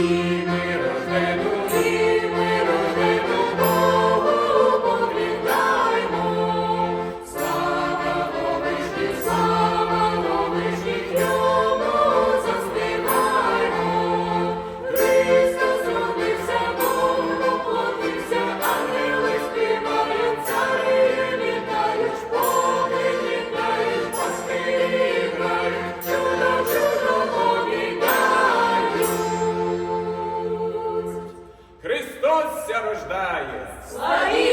Amen. Христос ся. Славі!